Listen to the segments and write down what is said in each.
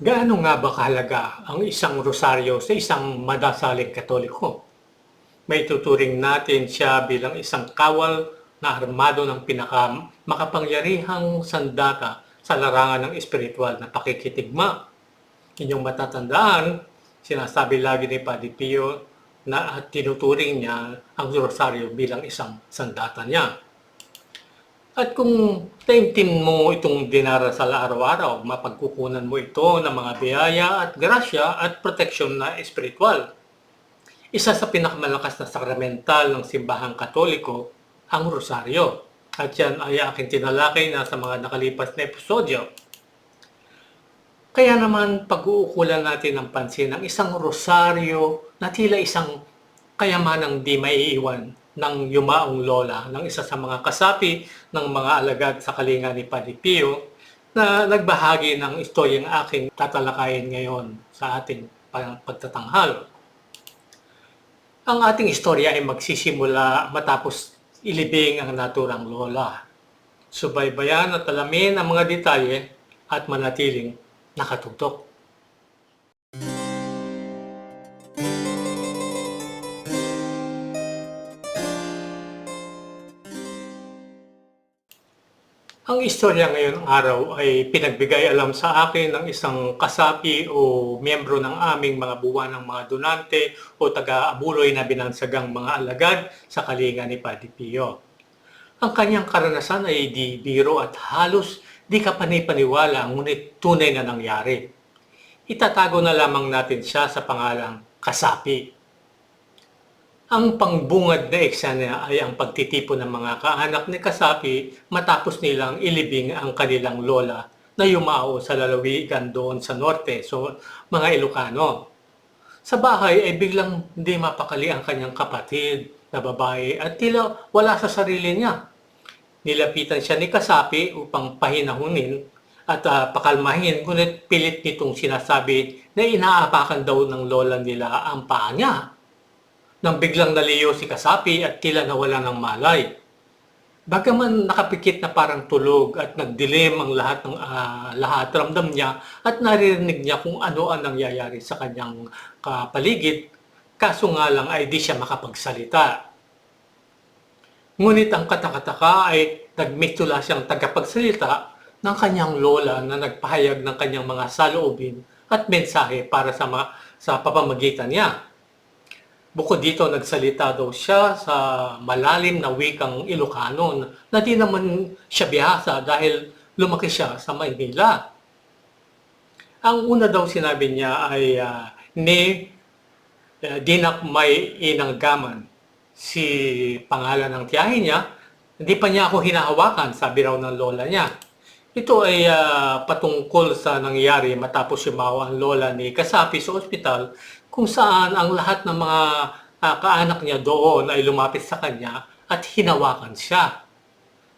Gaano nga ba kahalaga ang isang rosaryo sa isang madasaling katoliko? May tuturing natin siya bilang isang kawal na armado ng pinaka makapangyarihang sandata sa larangan ng espiritual na pakikitigma. Inyong matatandaan, sinasabi lagi ni Padre Pio na tinuturing niya ang rosaryo bilang isang sandata niya. At kung taimtim mo itong dinarasal araw-araw, mapagkukunan mo ito ng mga biyaya at grasya at proteksyon na espiritual. Isa sa pinakamalakas na sakramental ng simbahang katoliko, ang rosaryo. At yan ay aking tinalakay na sa mga nakalipas na episodyo. Kaya naman pag-uukulan natin ng pansin ang isang rosaryo na tila isang kayamanang di maiiwan ng yumaong lola ng isa sa mga kasapi ng mga alagad sa kalinga ni Padre Pio na nagbahagi ng istoryang aking tatalakayin ngayon sa ating pag- pagtatanghal. Ang ating istorya ay magsisimula matapos ilibing ang naturang lola. Subaybayan at alamin ang mga detalye at manatiling nakatutok. Ang istorya ngayong araw ay pinagbigay alam sa akin ng isang kasapi o miyembro ng aming mga buwan ng mga donante o taga-abuloy na binansagang mga alagad sa kalinga ni Padre Pio. Ang kanyang karanasan ay di biro at halos di ka panipaniwala ngunit tunay na nangyari. Itatago na lamang natin siya sa pangalang kasapi. Ang pangbungad na eksena ay ang pagtitipon ng mga kaanak ni Kasapi matapos nilang ilibing ang kanilang lola na yumao sa lalawigan doon sa norte, so mga Ilocano. Sa bahay ay biglang hindi mapakali ang kanyang kapatid na babae at tila wala sa sarili niya. Nilapitan siya ni Kasapi upang pahinahunin at ah, pakalmahin ngunit pilit nitong sinasabi na inaapakan daw ng lola nila ang paa niya nang biglang naliyo si Kasapi at tila nawala ng malay. Bagaman nakapikit na parang tulog at nagdilim ang lahat ng ah, lahat ramdam niya at naririnig niya kung ano ang nangyayari sa kanyang kapaligid, kaso nga lang ay di siya makapagsalita. Ngunit ang katakataka ay nagmitula siyang tagapagsalita ng kanyang lola na nagpahayag ng kanyang mga saloobin at mensahe para sa, mga, sa papamagitan niya. Bukod dito, nagsalita daw siya sa malalim na wikang Ilocano na di naman siya bihasa dahil lumaki siya sa Maynila. Ang una daw sinabi niya ay ah, ni uh, Dinak May Inanggaman, si pangalan ng tiyahin niya, hindi pa niya ako hinahawakan, sabi raw ng lola niya. Ito ay ah, patungkol sa nangyari matapos yumawa ang lola ni Kasapi sa ospital kung saan ang lahat ng mga ah, kaanak niya doon ay lumapit sa kanya at hinawakan siya.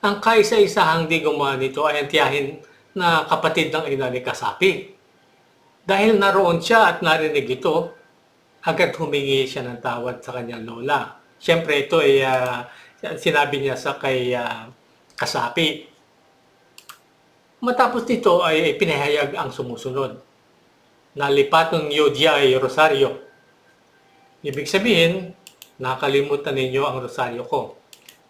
Ang kaisa-isahang di gumawa nito ay ang tiyahin na kapatid ng ina ni Kasapi. Dahil naroon siya at narinig ito, agad humingi siya ng tawad sa kanyang lola. Siyempre ito ay ah, sinabi niya sa kay ah, Kasapi. Matapos nito ay pinahayag ang sumusunod. Nalipat ng Yodya ay Rosario. Ibig sabihin, nakalimutan ninyo ang Rosario ko.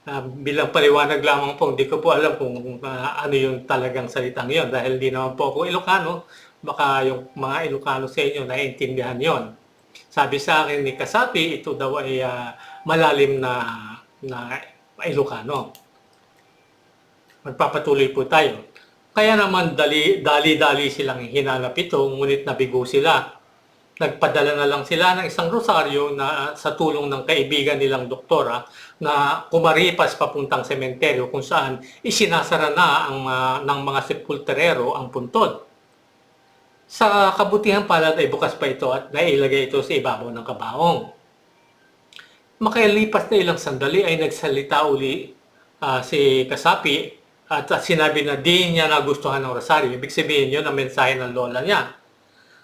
Ah, bilang paliwanag lamang po, hindi ko po alam kung ah, ano yung talagang salitang yon dahil hindi naman po ako Ilocano, baka yung mga Ilocano sa inyo naiintindihan yon. Sabi sa akin ni Kasapi, ito daw ay ah, malalim na, na Ilocano. Magpapatuloy po tayo. Kaya naman dali, dali-dali silang hinanap ito, ngunit nabigo sila. Nagpadala na lang sila ng isang rosaryo na sa tulong ng kaibigan nilang doktora na kumaripas papuntang sementeryo kung saan isinasara na ang, mga- ng mga sepulturero ang puntod. Sa kabutihan palad ay bukas pa ito at nailagay ito sa ibabaw ng kabaong. Makalipas na ilang sandali ay nagsalita uli ah, si Kasapi at sinabi na di niya nagustuhan ng rosaryo. Ibig sabihin yun ang mensahe ng lola niya.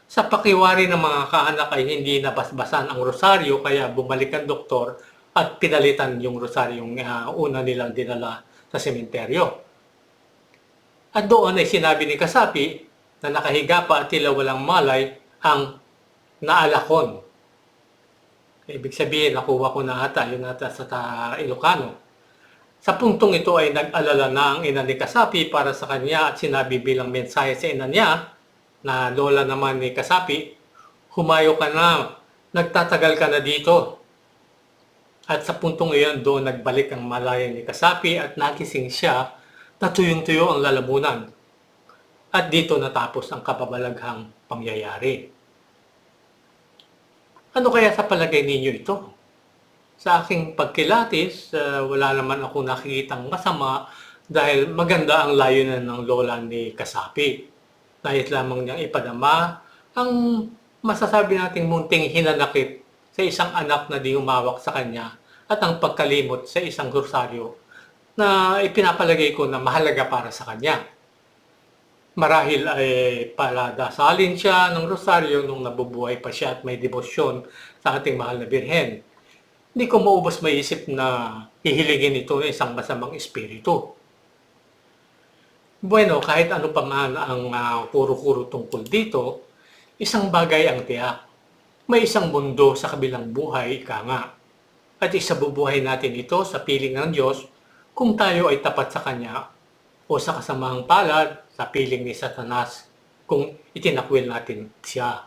Sa pakiwari ng mga kaanak ay hindi nabasbasan ang rosaryo kaya bumalik ang doktor at pinalitan yung rosaryong ah, una nilang dinala sa sementeryo. At doon ay sinabi ni Kasapi na nakahiga pa at tila walang malay ang naalakon. Ibig sabihin, nakuha ko na ata, yun ata sa Ilocano. Sa puntong ito ay nag-alala na ang ina ni Kasapi para sa kanya at sinabi bilang mensahe sa ina niya na lola naman ni Kasapi, humayo ka na, nagtatagal ka na dito. At sa puntong iyon, doon nagbalik ang malaya ni Kasapi at nagising siya na tuyong-tuyo ang lalamunan. At dito natapos ang kababalaghang pangyayari. Ano kaya sa palagay ninyo ito? Sa aking pagkilatis, uh, wala naman ako nakikitang masama dahil maganda ang layunan ng lola ni Kasapi. Nais lamang niyang ipadama ang masasabi nating munting hinanakit sa isang anak na di umawak sa kanya at ang pagkalimot sa isang rosaryo na ipinapalagay ko na mahalaga para sa kanya. Marahil ay paladasalin siya ng rosaryo nung nabubuhay pa siya at may debosyon sa ating mahal na birhen. Hindi ko maubos maisip na hihiligin ito ng isang masamang espiritu. Bueno, kahit ano pa man ang uh, kuro-kuro tungkol dito, isang bagay ang tiyak. May isang mundo sa kabilang buhay, ika nga. At isabubuhay natin ito sa piling ng Diyos kung tayo ay tapat sa Kanya o sa kasamahang palad sa piling ni Satanas kung itinakwil natin siya.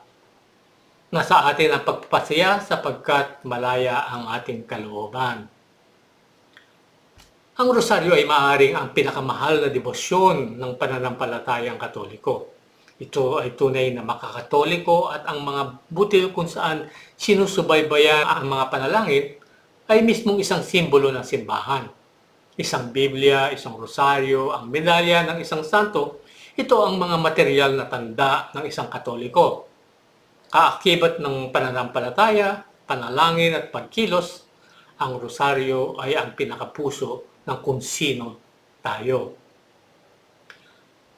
Nasa atin ang pagpasaya sapagkat malaya ang ating kalooban. Ang rosaryo ay maaaring ang pinakamahal na debosyon ng pananampalatayang katoliko. Ito ay tunay na makakatoliko at ang mga butil kung saan sinusubaybayan ang mga panalangin ay mismong isang simbolo ng simbahan. Isang Biblia, isang rosaryo, ang medalya ng isang santo, ito ang mga material na tanda ng isang katoliko. Kaakibat ng pananampalataya, panalangin at pagkilos, ang rosaryo ay ang pinakapuso ng kung sino tayo.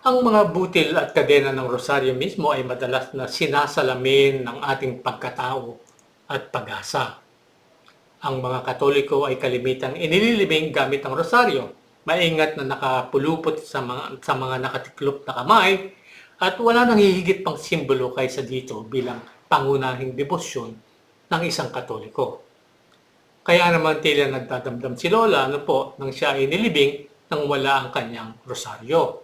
Ang mga butil at kadena ng rosaryo mismo ay madalas na sinasalamin ng ating pagkatao at pag-asa. Ang mga katoliko ay kalimitang inililibing gamit ang rosaryo, maingat na nakapulupot sa mga, sa mga nakatiklop na kamay, at wala nang hihigit pang simbolo kaysa dito bilang pangunahing debosyon ng isang katoliko. Kaya naman tila nagdadamdam si Lola ano po nang siya ay nilibing nang wala ang kanyang rosaryo.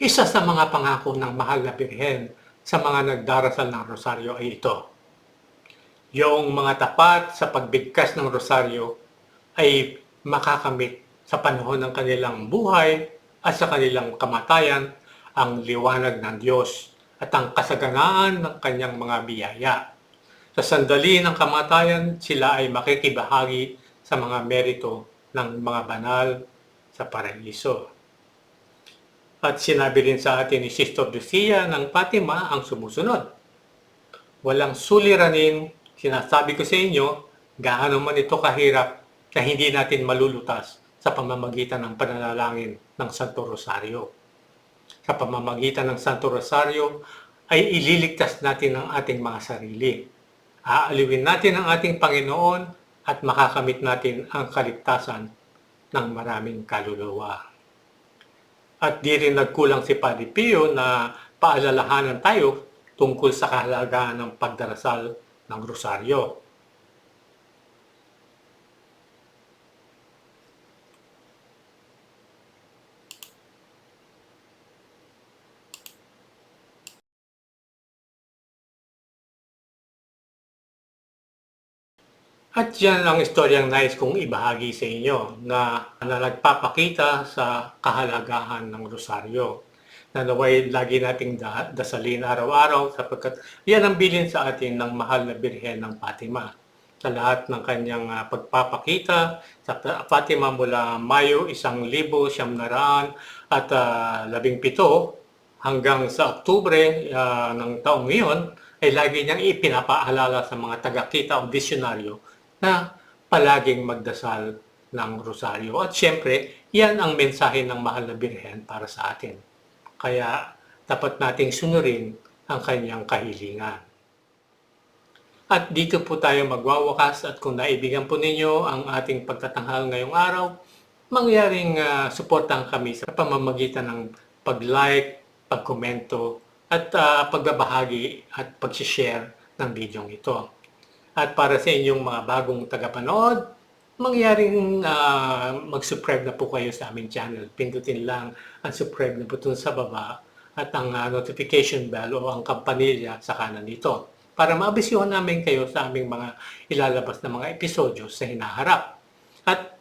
Isa sa mga pangako ng mahal na birhen sa mga nagdarasal ng rosaryo ay ito. Yung mga tapat sa pagbigkas ng rosaryo ay makakamit sa panahon ng kanilang buhay at sa kanilang kamatayan ang liwanag ng Diyos at ang kasaganaan ng kanyang mga biyaya. Sa sandali ng kamatayan, sila ay makikibahagi sa mga merito ng mga banal sa paraiso. At sinabi rin sa atin ni Sister Lucia ng Fatima ang sumusunod. Walang suliranin, sinasabi ko sa inyo, gaano man ito kahirap na hindi natin malulutas sa pamamagitan ng pananalangin ng Santo Rosario. Sa pamamagitan ng Santo Rosario ay ililigtas natin ang ating mga sarili aaliwin natin ang ating Panginoon at makakamit natin ang kaligtasan ng maraming kaluluwa. At di rin nagkulang si Padre Pio na paalalahanan tayo tungkol sa kahalagaan ng pagdarasal ng rosaryo. At yan ang istoryang nais kong ibahagi sa inyo na, na sa kahalagahan ng rosaryo na naway lagi nating da, dasalin araw-araw sapagkat yan ang bilin sa atin ng mahal na Birhen ng Fatima. Sa lahat ng kanyang uh, pagpapakita sa Fatima mula Mayo isang libo siyam naraan at uh, labing pito hanggang sa Oktubre uh, ng taong iyon ay lagi niyang ipinapaalala sa mga tagakita o disyonaryo na palaging magdasal ng rosaryo. At syempre, yan ang mensahe ng mahal na Birhen para sa atin. Kaya dapat nating sunurin ang kanyang kahilingan. At dito po tayo magwawakas at kung naibigan po ninyo ang ating pagtatanghal ngayong araw, mangyaring uh, suportahan kami sa pamamagitan ng pag-like, pag-komento at ah, pagbabahagi at pag-share ng video ito. At para sa inyong mga bagong tagapanood, mangyaring ah, mag-subscribe na po kayo sa aming channel. Pindutin lang ang subscribe na button sa baba at ang ah, notification bell o ang kampanilya sa kanan nito para maabisyohan namin kayo sa aming mga ilalabas na mga episodyo sa hinaharap. At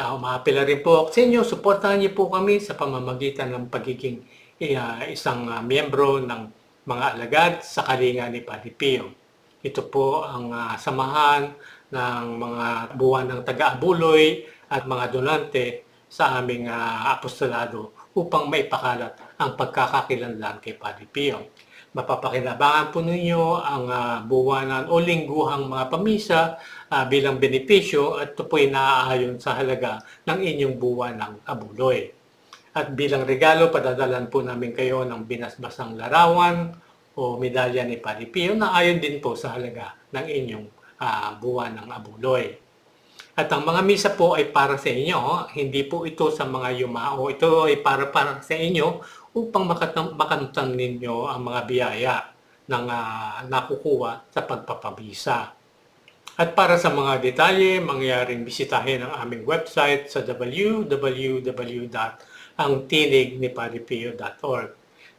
uh, umapila rin po ako sa inyo, suportahan niyo po kami sa pamamagitan ng pagiging ah, isang ah, miyembro ng mga alagad sa kalinga ni Padre Pio. Ito po ang ah, samahan ng mga buwan ng taga-abuloy at mga donante sa aming ah, apostolado upang maipakalat ang pagkakakilanlan kay Padre Pio. Mapapakinabangan po ninyo ang ah, buwanan o lingguhang mga pamisa ah, bilang benepisyo at ito po ay naaayon sa halaga ng inyong buwan ng abuloy. At bilang regalo, padadalan po namin kayo ng binasbasang larawan o medalya ni Padre Pio na ayon din po sa halaga ng inyong ah, buwan ng abuloy. At ang mga misa po ay para sa inyo, hindi po ito sa mga yumao. Ito ay para para sa inyo upang makamtan ninyo ang mga biyaya ng ah, nakukuha sa pagpapabisa. At para sa mga detalye, mangyaring bisitahin ang aming website sa www.angtinignipadipio.org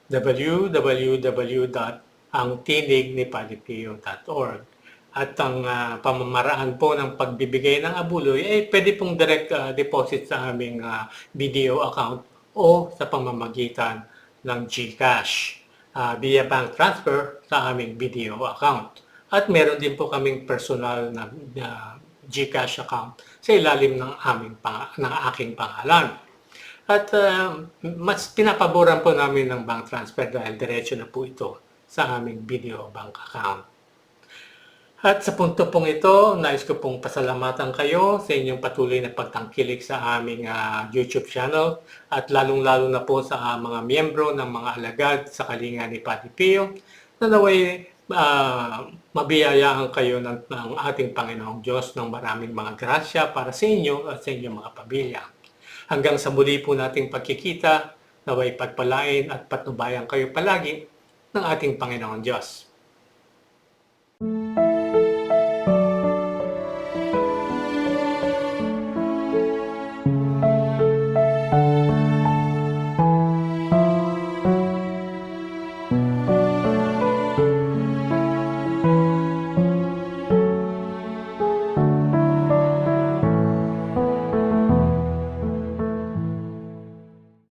www.angtinignipadipio.org At ang ah, pamamaraan po ng pagbibigay ng abuloy ay pwede pong direct ah, deposit sa aming ah, video account o sa pamamagitan ng GCash ah, via bank transfer sa aming video account. At meron din po kaming personal na, na GCash account sa ilalim ng aming pang, ng aking pangalan. At ah, mas pinapaboran po namin ng bank transfer dahil diretso na po ito sa aming video bank account. At sa punto pong ito, nais ko pong pasalamatan kayo sa inyong patuloy na pagtangkilik sa aming ah, YouTube channel at lalong-lalo na po sa ah, mga miyembro ng mga alagad sa kalinga ni Pati Pio na naway ah, mabiyayaan kayo ng, ng ating Panginoong Diyos ng maraming mga grasya para sa inyo at sa inyong mga pamilya. Hanggang sa muli po nating pagkikita, naway pagpalain at patnubayan kayo palagi ng ating Panginoong Diyos.